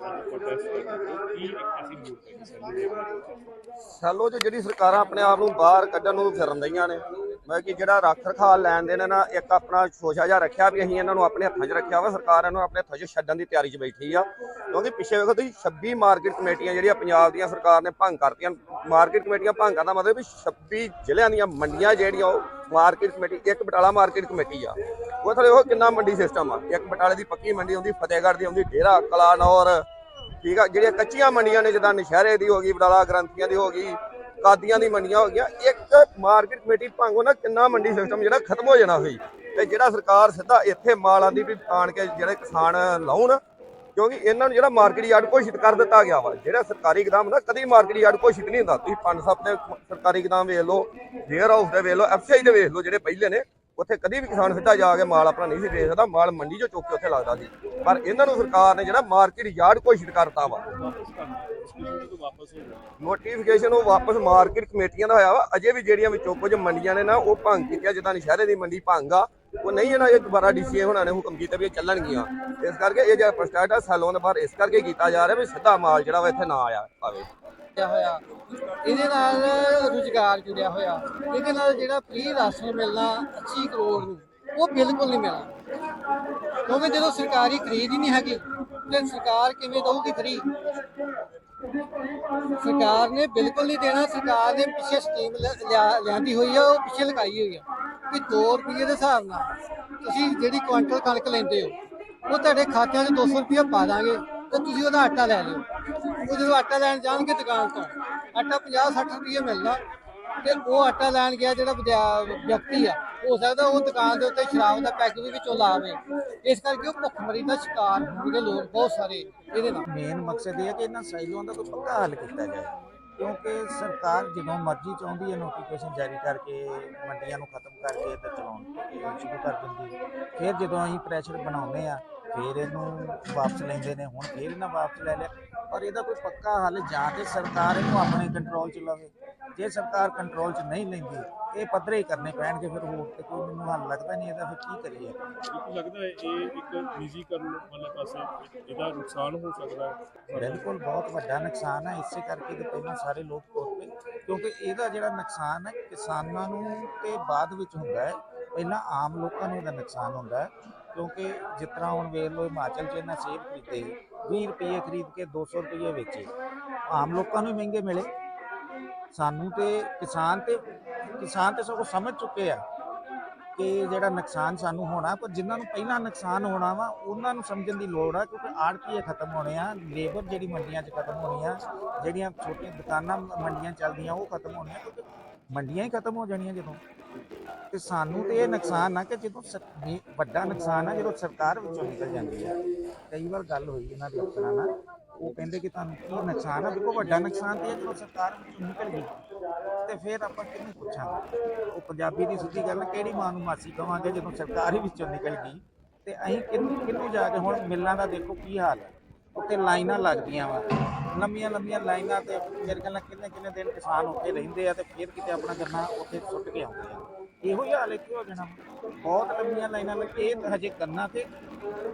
Protest ਕੀ ਇੱਕ move ਹੈ Cello 'ਚ ਜਿਹੜੀ ਸਰਕਾਰਾਂ ਆਪਣੇ ਆਪ ਨੂੰ ਬਾਹਰ ਕੱਢਣ ਨੂੰ ਫਿਰਨ ਦਈਆਂ ਨੇ। ਮੈਂ ਕਿ ਜਿਹੜਾ ਰੱਖ ਰਖਾਲ ਲੈਣ ਦੇ ਨੇ ਨਾ, ਇੱਕ ਆਪਣਾ ਸ਼ੋਸ਼ਾ ਜਿਹਾ ਰੱਖਿਆ ਵੀ ਅਸੀਂ ਇਹਨਾਂ ਨੂੰ ਆਪਣੇ ਹੱਥਾਂ 'ਚ ਰੱਖਿਆ ਵਾ, ਸਰਕਾਰ ਇਹਨਾਂ ਨੂੰ ਆਪਣੇ ਹੱਥਾਂ 'ਚ ਛੱਡਣ ਦੀ ਤਿਆਰੀ 'ਚ ਬੈਠੀ ਆ। ਕਿਉਂਕਿ ਪਿੱਛੇ ਵੇਖੋ ਤੁਸੀਂ 26 ਮਾਰਕੀਟ ਕਮੇਟੀਆਂ ਜਿਹੜੀਆਂ ਪੰਜਾਬ ਦੀਆਂ ਸਰਕਾਰ ਨੇ ਭੰਗ ਕਰਤੀਆਂ, ਮਾਰਕੀਟ ਕਮੇਟੀਆਂ ਭੰਗ ਕਰਨ ਦਾ ਮਤਲਬ ਵੀ 26 ਜ਼ਿਲ੍ਹਿਆਂ ਦੀਆਂ ਮੰਡੀਆਂ ਜਿਹੜੀਆਂ ਉਹ ਮਾਰਕੀਟ ਕਮੇਟੀ, ਇੱਕ ਬਟਾਲਾ ਮਾਰਕੀਟ ਕਮੇਟੀ ਆ। ਉਹ ਥਲੇ ਉਹ ਕਿੰਨਾ ਮੰਡੀ ਸਿਸਟਮ ਆ। ਇੱਕ ਬਟਾਲੇ ਦੀ ਪੱਕੀ ਮੰਡੀ ਆਉਂਦੀ ਫਤਿਹਗੜ੍ਹ ਦੀ ਆਉਂਦੀ ਡੇਰਾ ਕਲਾਨੌਰ ਠੀਕ ਆ, ਜਿਹੜੀਆਂ ਕੱਚੀਆਂ ਮੰਡੀਆਂ ਨੇ, ਜਿੱਦਾਂ ਨਸ਼ਹਿਰੇ ਦੀ ਹੋ ਗਈ, ਬਟਾਲਾ ਗ੍ਰੰਥੀਆਂ ਦੀ ਹੋ ਗਈ ਕਾਦੀਆਂ ਦੀ ਮੰਡੀਆਂ ਹੋ ਗਈਆਂ, ਇੱਕ ਮਾਰਕੀਟ ਕਮੇਟੀ ਭੰਗੋ ਨਾ ਕਿੰਨਾ ਮੰਡੀ ਸਿਸਟਮ ਜਿਹੜਾ ਖਤਮ ਹੋ ਜਾਣਾ ਹੋਈ ਤੇ ਜਿਹੜਾ ਸਰਕਾਰ ਸਿੱਧਾ ਇੱਥੇ ਮਾਲ ਆਂਦੀ ਵੀ ਆਣ ਕੇ ਜਿਹੜੇ ਕਿਸਾਨ ਲਾਉਣ, ਕਿਉਂਕਿ ਇਹਨਾਂ ਨੂੰ ਜਿਹੜਾ ਮਾਰਕੀਟ ਯਾਰਡ ਘੋਸ਼ਿਤ ਕਰ ਦਿੱਤਾ ਗਿਆ ਵਾ, ਜਿਹੜਾ ਸਰਕਾਰੀ ਗਦਾਮ ਨਾ ਕਦੀ ਮਾਰਕੀਟ ਯਾਰਡ ਘੋਸ਼ਿਤ ਨਹੀਂ ਹੁੰਦਾ। ਤੁਸੀਂ ਪੰਜ ਸੱਤ ਦੇ ਸਰਕਾਰੀ ਗਦਾਮ ਵੇਖ ਲਓ ਵੇਅਰ ਹਾਊਸ ਦੇ ਵੇਖ ਲਓ ਐਫਸੀਆਈ ਦੇ ਵੇਖ ਲਓ, ਜਿਹੜੇ ਪਹਿਲੇ ਨੇ ਉੱਥੇ ਕਦੀ ਵੀ ਕਿਸਾਨ ਸਿੱਧਾ ਜਾ ਕੇ ਮਾਲ ਆਪਣਾ ਨਹੀਂ ਸੀ ਵੇਚ ਸਕਦਾ, ਮਾਲ ਮੰਡੀ 'ਚੋਂ ਚੁੱਕ ਕੇ ਉੱਥੇ ਲੱਗਦਾ ਸੀ। ਪਰ ਇਹਨਾਂ ਨੂੰ ਸਰਕਾਰ ਨੇ ਜਿਹੜਾ ਮਾਰਕੀਟ ਯਾਰਡ ਘੋਸ਼ਿਤ ਕਰਤਾ ਵਾ। ਨੋਟੀਫਿਕੇਸ਼ਨ ਉਹ ਵਾਪਸ ਮਾਰਕੀਟ ਕਮੇਟੀਆਂ ਦਾ ਹੋਇਆ ਵਾ। ਅਜੇ ਵੀ ਜਿਹੜੀਆਂ ਵਿੱਚੋਂ ਕੁਝ ਮੰਡੀਆਂ ਨੇ ਨਾ, ਉਹ ਭੰਗ ਕੀਤੀਆਂ, ਜਿੱਦਾਂ ਨਸ਼ਹਿਰੇ ਦੀ ਮੰਡੀ ਭੰਗ ਆ। ਉਹ ਨਹੀਂ ਇਹਨਾਂ ਇਹ ਦੁਬਾਰਾ ਡੀਸੀਏ ਹੋਣਾ ਨੇ ਹੁਕਮ ਕੀਤਾ ਵੀ ਇਹ ਚੱਲਣਗੀਆਂ। ਇਸ ਕਰਕੇ ਇਹ ਜਿਹੜਾ ਪ੍ਰਸਟਾਰਟ ਆ, ਸੈਲੋਨ ਦੇ ਬਾਹਰ ਇਸ ਕਰਕੇ ਕੀਤਾ ਜਾ ਰਿਹਾ ਵੀ ਸਿੱਧਾ ਮਾਲ ਜਿਹੜਾ ਵਾ ਇੱਥੇ ਨਾ ਆਇਆ ਆਵੇ। ਜੁੜਿਆ ਹੋਇਆ। ਇਹਦੇ ਨਾਲ ਰੁਜ਼ਗਾਰ ਜੁੜਿਆ ਹੋਇਆ। ਇਹਦੇ ਨਾਲ ਜਿਹੜਾ ਫ੍ਰੀ ਰਾਸ਼ਨ ਮਿਲਣਾ 80 ਕਰੋੜ ਨੂੰ, ਉਹ ਬਿਲਕੁਲ ਨਹੀਂ ਮਿਲਣਾ। ਕਿਉਂਕਿ ਜਦੋਂ ਸਰਕਾਰੀ ਖਰੀਦ ਹੀ ਨਹੀਂ ਹੈਗੀ, ਤੇ ਸਰਕਾਰ ਕਿਵੇਂ ਦਊਗੀ ਫ੍ਰੀ ਸਰਕਾਰ ਨੇ ਬਿਲਕੁਲ ਨਹੀਂ ਦੇਣਾ। ਸਰਕਾਰ ਨੇ ਪਿੱਛੇ ਸਕੀਮ ਲਿਆ- ਲਿਆ- ਲਿਆਂਦੀ ਹੋਈ ਆ, ਉਹ ਪਿੱਛੇ ਲਗਾਈ ਹੋਈ ਆ। ਕਿ 2 ਰੁਪਏ ਦੇ ਹਿਸਾਬ ਨਾਲ ਤੁਸੀਂ ਜਿਹੜੀ ਕੁਆਂਟਲ ਕਣਕ ਲੈਂਦੇ ਹੋ, ਉਹ ਤੁਹਾਡੇ ਖਾਤਿਆਂ 'ਚ 200 ਰੁਪਏ ਪਾ ਦਾਂਗੇ, ਤੇ ਤੁਸੀਂ ਉਹਦਾ ਆਟਾ ਲੈ ਲਿਓ। ਉਹ ਜਦੋਂ ਆਟਾ ਲੈਣ ਜਾਣਗੇ ਦੁਕਾਨ ਤੋਂ, ਆਟਾ 50 60 ਰੁਪਏ ਮਿਲਣਾ ਤੇ ਉਹ ਆਟਾ ਲੈਣ ਗਿਆ ਜਿਹੜਾ ਵਿਦਿਆ- ਵਿਅਕਤੀ ਆ, ਹੋ ਸਕਦਾ ਉਹ ਦੁਕਾਨ ਦੇ ਉੱਤੇ ਸ਼ਰਾਬ ਦਾ ਪੈਕ ਵੀ ਵਿੱਚੋਂ ਲਾਵੇ। ਇਸ ਕਰਕੇ ਉਹ ਭੁੱਖਮਰੀ ਦਾ ਸ਼ਿਕਾਰ ਹੋਣਗੇ ਲੋਕ ਬਹੁਤ ਸਾਰੇ ਇਹਦੇ ਨਾਲ। ਮੇਨ ਮਕਸਦ ਇਹ ਹੈ ਕਿ ਇਹਨਾਂ ਸਾਈਲੋਂ ਦਾ ਕੋਈ ਪੱਕਾ ਹੱਲ ਕੀਤਾ ਜਾਏ, ਕਿਉਂਕਿ ਸਰਕਾਰ ਜਦੋਂ ਮਰਜ਼ੀ ਚਾਹੁੰਦੀ ਹੈ ਨੋਟੀਫਿਕੇਸ਼ਨ ਜਾਰੀ ਕਰਕੇ ਮੰਡੀਆਂ ਨੂੰ ਖਤਮ ਕਰਕੇ ਤੇ ਚਲਾਉਣ ਇਹ ਸ਼ੁਰੂ ਕਰ ਦਿੰਦੀ ਹੈ। ਫਿਰ ਜਦੋਂ ਅਸੀਂ ਪ੍ਰੈਸ਼ਰ ਬਣਾਉਂਦੇ ਆ ਫਿਰ ਇਹਨੂੰ ਵਾਪਸ ਲੈਂਦੇ ਨੇ, ਹੁਣ ਫਿਰ ਇਹਨਾਂ ਵਾਪਸ ਲੈ ਲਿਆ। ਪਰ ਇਹਦਾ ਕੋਈ ਪੱਕਾ ਹੱਲ ਜਾਂ ਤੇ ਸਰਕਾਰ ਇਹਨੂੰ ਆਪਣੇ ਕੰਟਰੋਲ 'ਚ ਲਵੇ। ਜੇ ਸਰਕਾਰ ਕੰਟਰੋਲ 'ਚ ਨਹੀਂ ਲੈਂਦੀ ਇਹ ਪੱਧਰੇ ਹੀ ਕਰਨੇ ਪੈਣਗੇ ਫਿਰ ਹੋਰ ਤੇ ਕੋਈ ਮੈਨੂੰ ਹੱਲ ਲੱਗਦਾ ਨਹੀਂ ਇਹਦਾ ਫਿਰ ਕੀ ਕਰੀਏ? ਮੈਨੂੰ ਲੱਗਦਾ ਹੈ ਇਹ ਇੱਕ ਨਿੱਜੀਕਰਨ ਵਾਲੇ ਪਾਸੇ ਇਹਦਾ ਨੁਕਸਾਨ ਹੋ ਸਕਦਾ ਹੈ। ਬਿਲਕੁਲ ਬਹੁਤ ਵੱਡਾ ਨੁਕਸਾਨ ਹੈ ਇਸੇ ਕਰਕੇ ਤੇ ਪਹਿਲਾਂ ਸਾਰੇ ਲੋਕ ਤੁਰ ਪਏ ਕਿਉਂਕਿ ਇਹਦਾ ਜਿਹੜਾ ਨੁਕਸਾਨ ਹੈ ਕਿਸਾਨਾਂ ਨੂੰ ਤੇ ਬਾਅਦ ਵਿੱਚ ਹੁੰਦਾ ਹੈ ਪਹਿਲਾਂ ਆਮ ਲੋਕਾਂ ਨੂੰ ਇਹਦਾ ਨੁਕਸਾਨ ਹੁੰਦਾ ਹੈ। ਕਿਉਂਕਿ ਜਿਸ ਤਰ੍ਹਾਂ ਹੁਣ ਵੇਖ ਲਓ ਹਿਮਾਚਲ 'ਚ ਇਹਨਾਂ ਸੇਬ ਖਰੀਦੇ 20 ਰੁਪਏ ਖਰੀਦ ਕੇ 200 ਰੁਪਏ ਵੇਚੇ। ਆਮ ਲੋਕਾਂ ਨੂੰ ਹੀ ਮਹਿੰਗੇ ਮਿਲੇ। ਸਾਨੂੰ ਤੇ ਕਿਸਾਨ ਤੇ ਕਿਸਾਨ ਤੇ ਸਗੋਂ ਸਮਝ ਚੁੱਕੇ ਆ ਕਿ ਜਿਹੜਾ ਨੁਕਸਾਨ ਸਾਨੂੰ ਹੋਣਾ, ਪਰ ਜਿਨ੍ਹਾਂ ਨੂੰ ਪਹਿਲਾਂ ਨੁਕਸਾਨ ਹੋਣਾ ਵਾ, ਉਹਨਾਂ ਨੂੰ ਸਮਝਣ ਦੀ ਲੋੜ ਆ, ਕਿਉਂਕਿ ਆੜਤੀਏ ਖਤਮ ਹੋਣੇ ਆ, ਲੇਬਰ ਜਿਹੜੀ ਮੰਡੀਆਂ 'ਚ ਖਤਮ ਹੋਣੀ ਆ, ਜਿਹੜੀਆਂ ਛੋਟੀਆਂ ਦੁਕਾਨਾਂ ਮੰਡੀਆਂ ਚੱਲਦੀਆਂ, ਉਹ ਖਤਮ ਹੋਣੀਆਂ, ਕਿਉਂਕਿ ਮੰਡੀਆਂ ਹੀ ਖਤਮ ਹੋ ਜਾਣੀਆਂ ਜਦੋਂ। ਤੇ ਸਾਨੂੰ ਤੇ ਇਹ ਨੁਕਸਾਨ ਆ ਕਿ ਜਦੋਂ ਸਰ- ਇਹ ਵੱਡਾ ਨੁਕਸਾਨ ਆ ਜਦੋਂ ਸਰਕਾਰ ਵਿੱਚੋਂ ਨਿਕਲ ਜਾਂਦੀ ਆ। ਕਈ ਵਾਰ ਗੱਲ ਹੋਈ ਇਹਨਾਂ ਦੇ ਅਫਸਰਾਂ ਨਾਲ। ਉਹ ਕਹਿੰਦੇ ਕਿ ਤੁਹਾਨੂੰ ਕੀ ਨੁਕਸਾਨ ਆ? ਦੇਖੋ ਵੱਡਾ ਨੁਕਸਾਨ ਤੇ ਇਹ ਜਦੋਂ ਸਰਕਾਰ ਵਿੱਚੋਂ ਨਿਕਲ ਗਈ ਤੇ ਫਿਰ ਆਪਾਂ ਕਿਹਨੂੰ ਪੁੱਛਾਂਗੇ? ਉਹ ਪੰਜਾਬੀ ਦੀ ਸਿੱਧੀ ਗੱਲ ਆ, ਕਿਹੜੀ ਮਾਂ ਨੂੰ ਮਾਸੀ ਕਵਾਂਗੇ ਜਦੋਂ ਸਰਕਾਰ ਹੀ ਵਿੱਚੋਂ ਨਿਕਲ ਗਈ? ਤੇ ਅਸੀਂ ਕਿਹਨੂੰ ਕਿਹਨੂੰ ਜਾ ਕੇ ਹੁਣ ਮਿਲਾਂ ਦਾ ਦੇਖੋ ਕੀ ਹਾਲ ਹੈ ਉੱਥੇ ਲਾਈਨਾਂ ਲੱਗਦੀਆਂ ਵਾ। ਲੰਮੀਆਂ ਲੰਮੀਆਂ ਲਾਈਨਾਂ ਤੇ ਮੇਰੇ ਖਿਆਲ ਨਾਲ ਕਿੰਨੇ ਕਿੰਨੇ ਦਿਨ ਕਿਸਾਨ ਉੱਥੇ ਰਹਿੰਦੇ ਆ ਤੇ ਫਿਰ ਕਿਤੇ ਆਪਣਾ ਗੰਨਾ ਉੱਥੇ ਸੁੱਟ ਕੇ ਆਉਂਦੇ ਆ। ਇਹੋ ਹੀ ਹਾਲ ਇੱਥੇ ਹੋ ਜਾਣਾ ਬਹੁਤ ਲੰਮੀਆਂ ਲਾਈਨਾਂ ਲੱਗ ਇਹ ਹਜੇ ਗੰਨਾ ਤੇ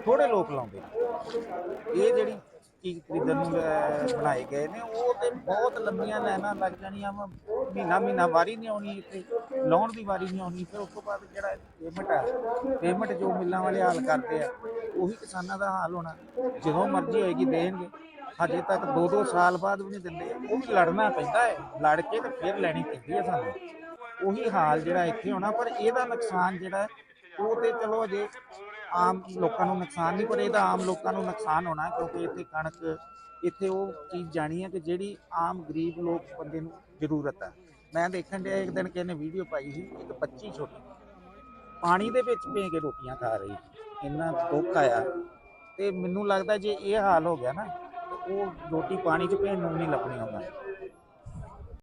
ਥੋੜੇ ਲੋਕ ਲਾਉਂਦੇ ਨੇ ਇਹ ਜਿਹੜੀ ਕੀ ਖਰੀਦਣ ਨੂੰ ਅਹ, ਬਣਾਏ ਗਏ ਨੇ। ਉਹ ਤੇ ਬਹੁਤ ਲੰਬੀਆਂ ਲਾਈਨਾਂ ਲੱਗ ਜਾਣੀਆਂ ਵਾ। ਮਹੀਨਾ ਮਹੀਨਾ ਵਾਰੀ ਨਹੀਂ ਆਉਣੀ ਇੱਥੇ। ਲਾਉਣ ਦੀ ਵਾਰੀ ਨਹੀਂ ਆਉਣੀ। ਫਿਰ ਉਸ ਤੋਂ ਬਾਅਦ ਜਿਹੜਾ ਪੇਮੈਂਟ ਆ ਪੇਮੈਂਟ ਜੋ ਮਿੱਲਾਂ ਵਾਲੇ ਹਾਲ ਕਰਦੇ ਆ ਉਹੀ ਕਿਸਾਨਾਂ ਦਾ ਹਾਲ ਹੋਣਾ। ਜਦੋਂ ਮਰਜ਼ੀ ਹੋਏਗੀ ਦੇਣਗੇ। ਹਜੇ ਤੱਕ 2-2 ਸਾਲ ਬਾਅਦ ਵੀ ਨਹੀਂ ਦਿੰਦੇ। ਉਹ ਵੀ ਲੜਨਾ ਪੈਂਦਾ ਹੈ। ਲੜ ਕੇ ਤੇ ਫਿਰ ਲੈਣੀ ਪੈਂਦੀ ਹੈ ਸਾਨੂੰ। ਉਹੀ ਹਾਲ ਜਿਹੜਾ ਇੱਥੇ ਹੋਣਾ। ਪਰ ਇਹਦਾ ਨੁਕਸਾਨ ਜਿਹੜਾ ਹੈ, ਉਹ ਤੇ ਚਲੋ ਅਜੇ ਆਮ ਲੋਕਾਂ ਨੂੰ ਨੁਕਸਾਨ ਨਹੀਂ ਪਰ ਇਹਦਾ ਆਮ ਲੋਕਾਂ ਨੂੰ ਨੁਕਸਾਨ ਹੋਣਾ ਕਿਉਂਕਿ ਇੱਥੇ ਕਣਕ, ਇੱਥੇ ਉਹ ਚੀਜ਼ ਜਾਣੀ ਹੈ ਕਿ ਜਿਹੜੀ ਆਮ ਗਰੀਬ ਲੋਕ ਬੰਦੇ ਨੂੰ ਜ਼ਰੂਰਤ ਹੈ। ਮੈਂ ਦੇਖਣ ਡਿਆ, ਇੱਕ ਦਿਨ ਕਿਸੇ ਵੀਡੀਓ ਪਾਈ ਸੀ, ਇੱਕ ਬੱਚੀ ਛੋਟੀ। ਪਾਣੀ ਦੇ ਵਿੱਚ ਭੇ ਕੇ ਰੋਟੀਆਂ ਖਾ ਰਹੀ ਇੰਨਾ ਦੁੱਖ ਆਇਆ। ਤੇ ਮੈਨੂੰ ਲੱਗਦਾ ਜੇ ਇਹ ਹਾਲ ਹੋ ਗਿਆ ਨਾ ਉਹ ਰੋਟੀ ਪਾਣੀ 'ਚ ਭੇਣ ਨੂੰ ਨਹੀਂ ਲੱਭਣੀ ਉਹਨਾਂ